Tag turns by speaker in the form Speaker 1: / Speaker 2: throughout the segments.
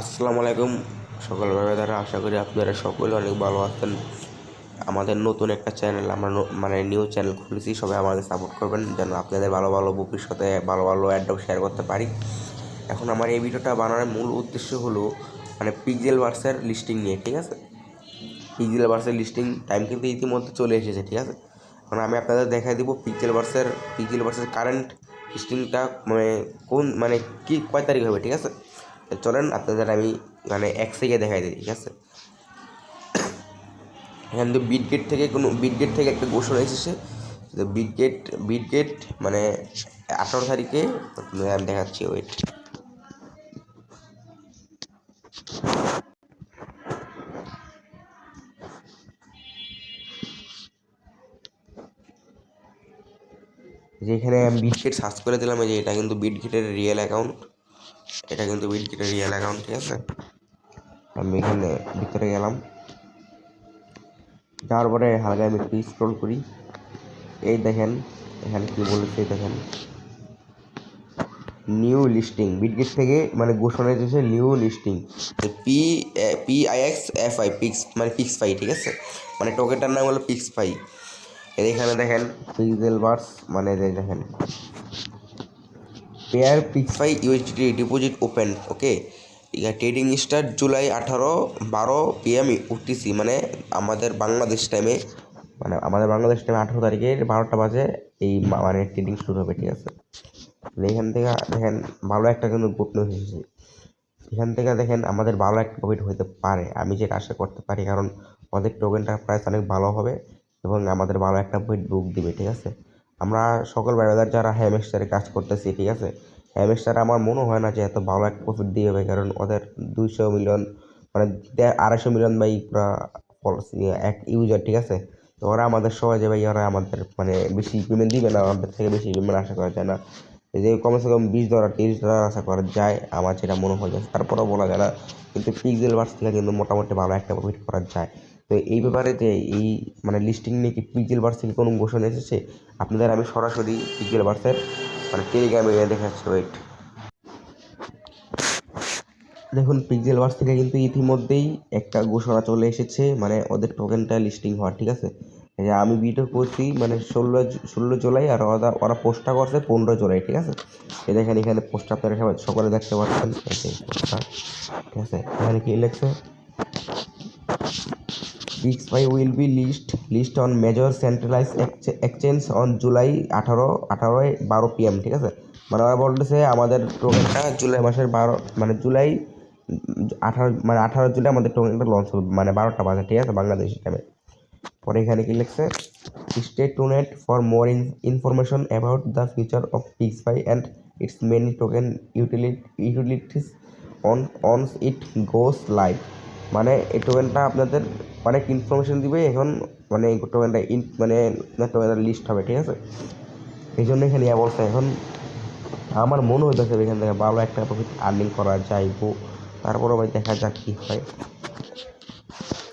Speaker 1: আসসালামু আলাইকুম। সকল ভাইদারা আশা করি আপনারা সকলে অনেক ভালো আছেন। আমাদের নতুন একটা চ্যানেল আমরা মানে নিউ চ্যানেল খুলেছি, সবাই আমাদের সাপোর্ট করবেন, যেন আপনাদের ভালো ভালো সাথে ভালো ভালো অ্যাডব শেয়ার করতে পারি। এখন আমার এই ভিডিওটা বানানোর মূল উদ্দেশ্য হলো মানে পিকজেল ভার্সের লিস্টিং নিয়ে, ঠিক আছে? পিকজেল ভার্সের লিস্টিং টাইম কিন্তু ইতিমধ্যে চলে এসেছে, ঠিক আছে? এখন আমি আপনাদের দেখাই দিব পিকজেল ভার্সের পিকজেল ভার্সের কারেন্ট লিস্টিংটা মানে কোন মানে কি, কয় তারিখ হবে, ঠিক আছে? চলেন, আপনাদের আমি মানে এক দেখাই দিই, ঠিক আছে? এখান থেকে বিটগেট থেকে কোনো বিটগেট থেকে একটা ঘোষণা এসেছে। তো বিটগেট বিটগেট মানে আঠারো তারিখে আমি দেখাচ্ছি ওয়েট যেখানে আমি বিটগেট সার্চ করে দিলাম যে এটা কিন্তু বিটগেটের রিয়েল অ্যাকাউন্ট এটা কিন্তু বিটগেটের রিয়েল অ্যাকাউন্ট ঠিক আছে? আমি এখানে ভিতরে গেলাম। যাওয়ার পরে হালকা আমি একটু স্ক্রল করি। এই দেখেন, এখানে কি বলেছে দেখেন। নিউ লিস্টিং বিটগেট থেকে মানে ঘোষণা এসেছে new listing P P I X F I Pix মানে পিক্স ফাই ঠিক আছে? মানে টোকেনটার নাম হলো পিক্স ফাই এখানে দেখেন পিক্সেল বার্স মানে দেখেন। Pair PixFi USD deposit open, okay? Trading start July আঠারো বারো পিএম উটিসি মানে আমাদের বাংলাদেশ টাইমে মানে আমাদের বাংলাদেশ টাইমে আঠারো তারিখের বারোটা বাজে এই মানে ট্রেডিং শুরু হবে, ঠিক আছে? এখান থেকে দেখেন ভালো একটা কিন্তু গুড নিউজ এসেছে। এখান থেকে দেখেন আমাদের ভালো একটা প্রফিট হতে পারে, আমি যেটা আশা করতে পারি, কারণ ওদের টোকেনটার প্রাইস অনেক ভালো হবে এবং আমাদের ভালো একটা প্রফিট বুক দিবে, ঠিক আছে? আমরা সকল ব্যাপার যারা হ্যামেস্টারে কাজ করতেছি, ঠিক আছে? হ্যামেস্টার আমার মনে হয় না যে এত ভালো একটা প্রফিট দিয়ে হবে কারণ ওদের দুইশো মিলিয়ন মানে আড়াইশো মিলিয়ন বাই পুরা এক ইউজার ঠিক আছে? তো ওরা আমাদের যে ভাই, ওরা আমাদের মানে বেশি পেমেন্ট দিবে না, আমাদের থেকে বেশি পেমেন্ট আশা করা যায় না। যে কমসে কম বিশ ডলার তিরিশ ডলার আশা করা যায়, আমার যেটা মনে হয় তারপরেও বলা যায় না। কিন্তু পিক্সেল বার্স থেকে কিন্তু মোটামুটি ভালো একটা প্রফিট করা যায়। তো এই ব্যাপারে যে এই মানে লিস্টিং নিয়ে কি পিক্সেল বার্স থেকে কোনো ঘোষণা এসেছে? আপনাদের আমি সরাসরি পিক্সেল বার্সের মানে টেলিগ্রামে গিয়ে দেখাচ্ছি ওয়েট দেখুন পিক্সেল বার্স থেকে কিন্তু ইতিমধ্যেই একটা ঘোষণা চলে এসেছে মানে ওদের টোকেনটা লিস্টিং হওয়ার, ঠিক আছে? আমি ভিডিও করছি মানে ষোলো ষোলো জুলাই আর ওরা ওরা পোস্টটা করছে পনেরো জুলাই, ঠিক আছে? এই দেখেন, এখানে পোস্টটা আপনারা সবাই, সকলে দেখতে পাচ্ছেন ঠিক আছে? এখানে কি লিখছে? PixFi will be list list on major centralize exchange on July আঠারো, আঠারোয় বারো পিএম ঠিক আছে? মানে ওরা বলতেছে আমাদের টোকেনটা জুলাই মাসের বারো মানে জুলাই আঠারো মানে আঠারো জুলাই আমাদের টোকেনটা লঞ্চ হবে মানে বারোটা বাজে, ঠিক আছে? বাংলাদেশি টাইমে পরে এখানে কি লিখছে? Stay tuned for more in information about the future of PixFi and its many token utility utilities on once it goes live মানে এই টোকেনটা আপনাদের অনেক ইনফরমেশন দিবে, এখন মানে এই টোকেনটা ইন মানে টোকেনটা লিস্ট হবে, ঠিক আছে? এই জন্য এখানে বলছে, এখন আমার মনে হইতেছে এখান থেকে ভালো একটা প্রফিট আর্নিং করা যাইবো। তারপরে ভাই দেখা যাক কী হয়।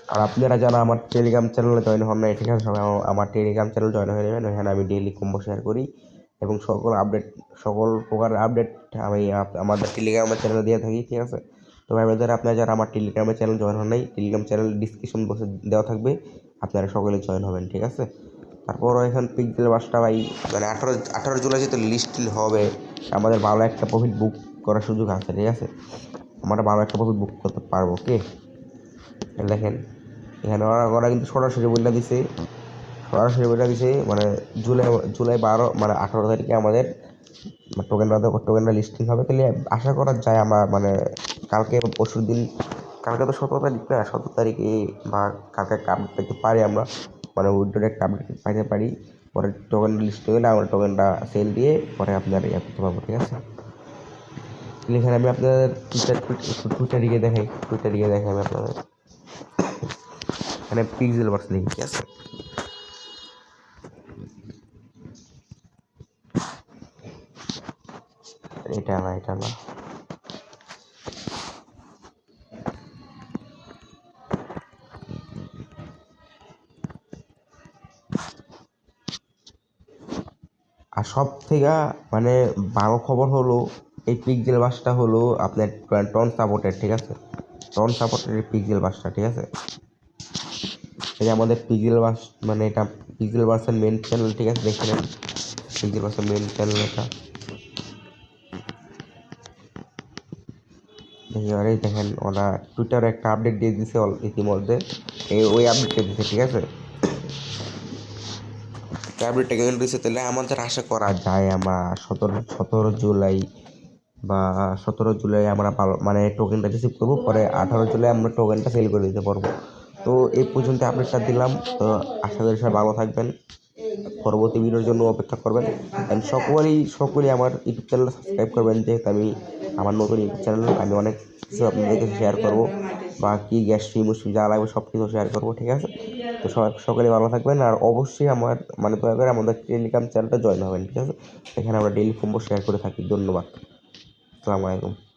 Speaker 1: আর আপনারা যারা আমার টেলিগ্রাম চ্যানেলে জয়েন হন না ঠিক আছে? সবাই আমার- টেলিগ্রাম চ্যানেল জয়েন হয়ে নেবেন ওখানে আমি ডেইলি কম্বো শেয়ার করি এবং সকল আপডেট সকল প্রকার আপডেট আমি আমাদের টেলিগ্রামের চ্যানেলে দিয়ে থাকি, ঠিক আছে? তো ভাই ব্রাদার, আপনারা যারা আমার টেলিগ্রামের চ্যানেল জয়েন হন নাই, টেলিগ্রাম চ্যানেল ডিসক্রিপশন বক্সে দেওয়া থাকবে, আপনারা সকলে জয়েন হবেন, ঠিক আছে? তারপর এখন পিকজেল বাসটা ভাই মানে আঠারো আঠারো জুলাই যেহেতু লিস্ট হবে, আমাদের ভালো একটা প্রফিট বুক করার সুযোগ আছে, ঠিক আছে? আমরা ভালো একটা প্রফিট বুক করতে পারব, ওকে? দেখেন, এখানে ওরা ওরা কিন্তু সরাসরি বলে দিছে, সরাসরি বলে দিছে মানে জুলাই জুলাই বারো মানে আঠারো তারিখে আমাদের টোকেনটা টোকেনটা লিস্টিং হবে, তাহলে আশা করা যায় আমার মানে কালকে পরশু দিন, কালকে তো সতেরো তারিখ না, সতেরো তারিখে বা কালকে আপডেট পেতে পারি আমরা। মানে উইড্রোর একটা আপডেট পাইতে পারি। পরে টোকেন লিস্টিং হলে আমরা টোকেনটা সেল দিয়ে পরে আপনার ইয়ে করতে পারব, ঠিক আছে? এখানে আমি আপনাদের টুইটার টুইটার গিয়ে দেখাই টুইটার গিয়ে দেখাই আমি আপনাদের। এখানে পিক্সেল বাক্স লিখি, ঠিক আছে? এটা না এটা না। আর সব থেকে মানে ভালো খবর হলো, এই পিকজেল বাসটা হলো আপনার টন সাপোর্টের ঠিক আছে? টন সাপোর্টের পিকজেল বাসটা, ঠিক আছে? যে আমাদের পিকজেল বাস মানে এটা পিকজেল বাসের মেন চ্যানেল ঠিক আছে? দেখে নেন। পিকজেল বাসের মেন চ্যানেল এটা। এবারে দেখেন, ওরা টুইটারে একটা আপডেট দিয়ে দিছে ইতিমধ্যে। এই ওই আপডেটটা দিছে, ঠিক আছে? আপডেটটা কেমন দিয়েছে তাহলে আমাদের আশা করা যায় আমরা সতেরো সতেরো জুলাই বা সতেরো জুলাই আমরা মানে টোকেনটা রিসিভ করব, পরে আঠারো জুলাই আমরা টোকেনটা সেল করে দিতে পারব। তো এই পর্যন্ত আপডেটটা দিলাম, তো আশা করি সবাই ভালো থাকবেন। পরবর্তী ভিডিওর জন্য অপেক্ষা করবেন। অ্যান্ড সকলেই সকলেই আমার ইউটিউব চ্যানেলটা সাবস্ক্রাইব করবেন, যেহেতু আমি আমার নতুন ইউটিউব চ্যানেল আমি অনেক কিছু আপনাদেরকে শেয়ার করব। বা কী গ্যাস ফি মুসফি যা লাগবে সব কিছু শেয়ার করব, ঠিক আছে? তো সবাই সকলে ভালো থাকবেন আর অবশ্যই আমার মানে দয়া করে আমাদের টেলিগ্রাম চ্যানেলটা জয়েন হবেন, ঠিক আছে? এখানে আমরা ডেইলি কম্বো শেয়ার করে থাকি, ধন্যবাদ। আসসালামু আলাইকুম।